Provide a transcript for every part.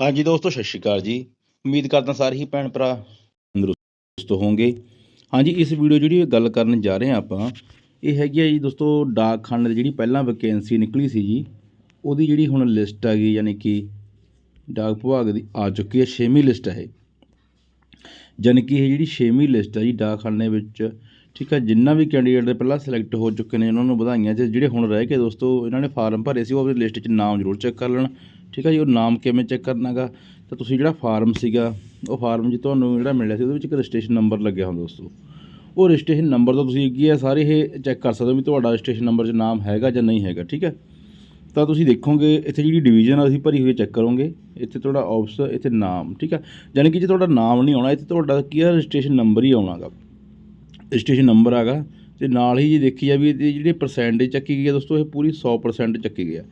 ਹਾਂਜੀ ਦੋਸਤੋ, ਸਤਿ ਸ਼੍ਰੀ ਅਕਾਲ ਜੀ। ਉਮੀਦ ਕਰਦਾ ਸਾਰੇ ਹੀ ਭੈਣ ਭਰਾ ਤੰਦਰੁਸਤ ਹੋਵੋਗੇ। ਹਾਂਜੀ, ਇਸ ਵੀਡੀਓ ਜਿਹੜੀ ਗੱਲ ਕਰਨ ਜਾ ਰਹੇ ਹਾਂ ਆਪਾਂ, ਇਹ ਹੈਗੀ ਆ ਜੀ ਦੋਸਤੋ ਡਾਕਖਾਨੇ ਦੀ ਜਿਹੜੀ ਪਹਿਲਾਂ ਵੈਕੈਂਸੀ ਨਿਕਲੀ ਸੀ ਜੀ, ਉਹਦੀ ਜਿਹੜੀ ਹੁਣ ਲਿਸਟ ਆ ਗਈ, ਯਾਨੀ ਕਿ ਡਾਕ ਵਿਭਾਗ ਦੀ ਆ ਚੁੱਕੀ ਹੈ, ਛੇਵੀਂ ਲਿਸਟ ਹੈ ਇਹ। ਯਾਨੀ ਕਿ ਇਹ ਜਿਹੜੀ ਛੇਵੀਂ ਲਿਸਟ ਹੈ ਜੀ ਡਾਕਖਾਨੇ ਵਿੱਚ, ਠੀਕ ਹੈ ਜਿੰਨਾ ਵੀ ਕੈਂਡੀਡੇਟ ਦੇ ਪਹਿਲਾਂ ਸਿਲੈਕਟ ਹੋ ਚੁੱਕੇ ਨੇ, ਉਹਨਾਂ ਨੂੰ ਵਧਾਈਆਂ, ਤੇ ਜਿਹੜੇ ਹੁਣ ਰਹਿ ਕੇ ਦੋਸਤੋ, ਇਹਨਾਂ ਨੇ ਫਾਰਮ ਭਰੇ ਸੀ, ਉਹ ਆਪਣੀ ਲਿਸਟ 'ਚ ਨਾਮ ਜ਼ਰੂਰ ਚੈੱਕ ਕਰ ਲੈਣ। ਠੀਕ ਹੈ ਜੀ, ਉਹ ਨਾਮ ਕਿਵੇਂ ਚੈੱਕ ਕਰਨਾਗਾ ਤਾਂ ਤੁਸੀਂ ਜਿਹੜਾ ਫਾਰਮ ਸੀਗਾ, ਉਹ ਫਾਰਮ 'ਚ ਤੁਹਾਨੂੰ ਜਿਹੜਾ ਮਿਲਿਆ ਸੀ, ਉਹਦੇ ਵਿੱਚ ਇੱਕ ਰਜਿਸਟ੍ਰੇਸ਼ਨ ਨੰਬਰ ਲੱਗਿਆ ਹੁੰਦਾ ਦੋਸਤੋ। ਉਹ ਰਜਿਸਟ੍ਰੇਸ਼ਨ ਨੰਬਰ ਤੋਂ ਤੁਸੀਂ ਕੀ ਹੈ ਸਾਰੇ ਇਹ ਚੈੱਕ ਕਰ ਸਕਦੇ ਹੋ ਵੀ ਤੁਹਾਡਾ ਰਜਿਸਟ੍ਰੇਸ਼ਨ ਨੰਬਰ 'ਚ ਨਾਮ ਹੈਗਾ ਜਾਂ ਨਹੀਂ ਹੈਗਾ, ਠੀਕ ਹੈ? ਤਾਂ ਤੁਸੀਂ ਦੇਖੋਗੇ, ਇੱਥੇ ਜਿਹੜੀ ਡਿਵੀਜ਼ਨ ਅਸੀਂ ਭਰੀ ਹੋਈ ਚੈੱਕ ਕਰੋਗੇ। ਇੱਥੇ ਤੁਹਾਡਾ ਆਫਿਸ ਇੱਥੇ ਨਾਮ, ਠੀਕ ਹੈ ਯਾਨੀ ਕਿ ਜੇ ਤੁਹਾਡਾ ਨਾਮ ਨਹੀਂ ਆਉਣਾ, ਇੱਥੇ ਤੁਹਾਡਾ ਕੀ ਹੈ ਰਜਿਸਟ੍ਰੇਸ਼ਨ ਨੰਬਰ ਹੀ ਆਉਣਾਗਾ ਰਜਿਸਟ੍ਰੇਸ਼ਨ ਨੰਬਰ ਹੈਗਾ, ਤੇ ਨਾਲ ਹੀ ਜੇ ਦੇਖੀ ਜਾਵੇ, ਇਹਦੀ ਜਿਹੜੀ ਪਰਸੈਂਟੇਜ ਚੱਕੀ ਗਈ ਹੈ ਦੋਸਤੋ, ਇਹ ਪੂਰੀ 100% ਚੱਕੀ ਗਈ ਹੈ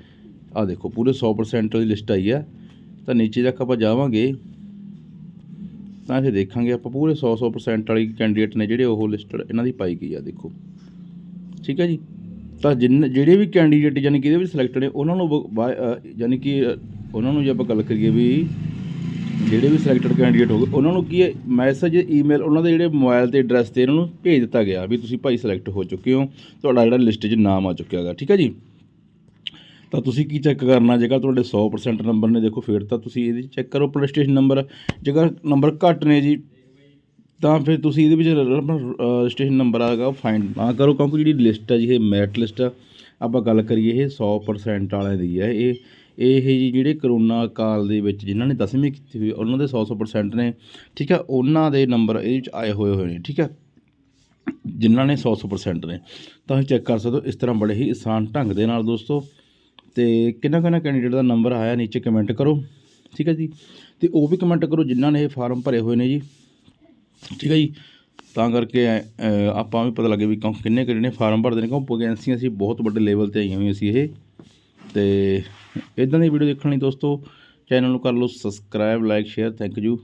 ਆਹ ਦੇਖੋ, ਪੂਰੇ 100% ਦੀ ਲਿਸਟ ਆਈ ਹੈ ਤਾਂ ਨੀਚੇ ਤੱਕ ਆਪਾਂ ਜਾਵਾਂਗੇ। ਤਾਂ ਇਹ ਦੇਖਾਂਗੇ ਆਪਾਂ ਪੂਰੇ 100 100% ਵਾਲੀ ਕੈਂਡੀਡੇਟ ਨੇ ਜਿਹੜੇ ਉਹ ਲਿਸਟ ਇਹਨਾਂ ਦੀ ਪਾਈ ਗਈ ਆ, ਦੇਖੋ। ਠੀਕ ਹੈ ਜੀ? ਤਾਂ ਜਿੰਨ, ਜਿਹੜੇ ਵੀ ਕੈਂਡੀਡੇਟ ਯਾਨੀ ਕਿ ਇਹਦੇ ਵਿੱਚ ਸਿਲੈਕਟ ਨੇ, ਉਹਨਾਂ ਨੂੰ ਯਾਨੀ ਕਿ ਉਹਨਾਂ ਨੂੰ ਜੇ ਆਪਾਂ ਗੱਲ ਕਰੀਏ ਵੀ ਜਿਹੜੇ ਵੀ ਸਿਲੈਕਟਡ ਕੈਂਡੀਡੇਟ ਹੋ ਗਏ ਉਹਨਾਂ ਨੂੰ ਕੀ ਹੈ? ਮੈਸੇਜ ਈਮੇਲ ਉਹਨਾਂ ਦੇ ਜਿਹੜੇ ਮੋਬਾਈਲ ਤੇ ਐਡਰੈਸ ਤੇ ਇਹਨਾਂ ਨੂੰ ਭੇਜ ਦਿੱਤਾ ਗਿਆ ਵੀ ਤੁਸੀਂ ਭਾਈ ਸਿਲੈਕਟ ਹੋ ਚੁੱਕੇ ਹੋ। ਤੁਹਾਡਾ ਜਿਹੜਾ ਲਿਸਟ 'ਚ ਨਾਮ ਆ ਚੁੱਕਿਆ ਹੈਗਾ, ਠੀਕ ਹੈ ਜੀ? ਤਾਂ ਤੁਸੀਂ ਕੀ ਚੈੱਕ ਕਰਨਾ? ਜੇਕਰ ਤੁਹਾਡੇ 100% ਨੰਬਰ ਨੇ, ਦੇਖੋ ਫਿਰ ਤਾਂ ਤੁਸੀਂ ਇਹਦੇ ਚੈੱਕ ਕਰੋ ਪੁਲਿਸ ਸਟੇਸ਼ਨ ਨੰਬਰ ਜੇਕਰ ਨੰਬਰ ਘੱਟ ਨੇ ਜੀ, ਤਾਂ ਫਿਰ ਤੁਸੀਂ ਇਹਦੇ ਵਿੱਚ ਰਜਿਸਟ੍ਰੇਸ਼ਨ ਨੰਬਰ ਆਗਾ ਉਹ ਫਾਈਂਡ ਨਾ ਕਰੋ, ਕਿਉਂਕਿ ਜਿਹੜੀ ਲਿਸਟ ਹੈ ਜੀ, ਇਹ ਮੈਰਿਟ ਲਿਸਟ ਆ। ਆਪਾਂ ਗੱਲ ਕਰੀਏ, ਇਹ 100% ਵਾਲਿਆਂ ਦੀ ਹੈ ਇਹ ਇਹ ਜੀ ਜਿਹੜੇ ਕਰੋਨਾ ਕਾਲ ਦੇ ਵਿੱਚ ਜਿਨ੍ਹਾਂ ਨੇ 10ਵੀਂ ਕੀਤੀ ਹੋਈ, ਉਹਨਾਂ ਦੇ 100-100% ਨੇ, ਠੀਕ ਹੈ ਉਹਨਾਂ ਦੇ ਨੰਬਰ ਇਹਦੇ ਵਿੱਚ ਆਏ ਹੋਏ ਹੋਏ ਨੇ, ਠੀਕ ਹੈ ਜਿਨ੍ਹਾਂ ਨੇ 100-100% ਨੇ। ਤਾਂ ਚੈੱਕ ਕਰ ਸਕਦੇ ਹੋ, ਇਸ ਤਰ੍ਹਾਂ ਬੜੇ ਹੀ ਆਸਾਨ ਢੰਗ ਦੇ ਨਾਲ ਦੋਸਤੋ। ਤੇ ਕਿੰਨਾ ਕਿੰਨਾ ਕੈਂਡੀਡੇਟ ਦਾ ਨੰਬਰ ਆਇਆ ਨੀਚੇ ਕਮੈਂਟ ਕਰੋ, ਠੀਕ ਹੈ ਜੀ? ਤੇ ਉਹ ਵੀ ਕਮੈਂਟ ਕਰੋ, ਜਿਨ੍ਹਾਂ ਨੇ ਇਹ ਫਾਰਮ ਭਰੇ ਹੋਏ ਨੇ ਜੀ, ਠੀਕ ਹੈ ਜੀ? ਤਾਂ ਕਰਕੇ ਆਪਾਂ ਵੀ ਪਤਾ ਲੱਗੇ ਵੀ ਕਿਉਂ ਕਿੰਨੇ ਕਿਹੜੇ ਨੇ ਫਾਰਮ ਭਰਦੇ ਨੇ ਕਿਉਂਕਿ ਵੈਕੈਂਸੀਆਂ ਸੀ ਬਹੁਤ ਵੱਡੇ ਲੈਵਲ ਤੇ ਆਈਆਂ ਹੋਈਆਂ ਸੀ ਇਹ। ਤੇ ਇਦਾਂ ਦੀ ਵੀਡੀਓ ਦੇਖਣ ਲਈ ਦੋਸਤੋ ਚੈਨਲ ਨੂੰ ਕਰ ਲਓ subscribe like share thank you